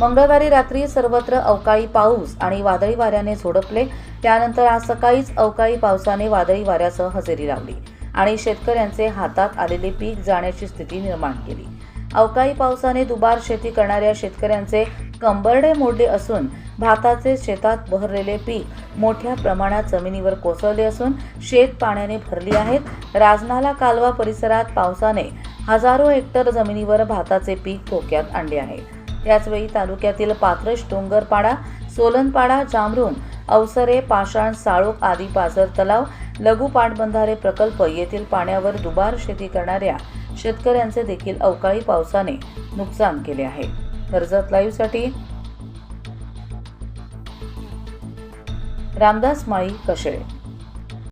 मंगळवारी रात्री सर्वत्र अवकाळी पाऊस आणि वादळी वाऱ्याने झोडपले. त्यानंतर आज सकाळीच अवकाळी पावसाने वादळी वाऱ्यासह हजेरी लावली आणि शेतकऱ्यांचे हातात आलेले पीक जाण्याची स्थिती निर्माण केली. अवकाळी पावसाने दुबार शेती करणाऱ्या शेतकऱ्यांचे कंबरडे मोडले असून भाताचे शेतात बहरलेले पीक मोठ्या प्रमाणात जमिनीवर कोसळले असून शेत पाण्याने भरली आहेत. राजनाला कालवा परिसरात पावसाने हजारो हेक्टर जमिनीवर भाताचे पीक धोक्यात आणले आहे. त्याचवेळी तालुक्यातील पात्रश डोंगरपाडा सोलनपाडा जांभरून अवसरे पाषाण साळोख आदी पाझर तलाव लघु पाटबंधारे प्रकल्प येथील पाण्यावर दुबार शेती करणाऱ्या शेतकऱ्यांचे देखील अवकाळी पावसाने नुकसान केले आहे. कर्जत लाईव्हसाठी રામદાસ માળી કશેળે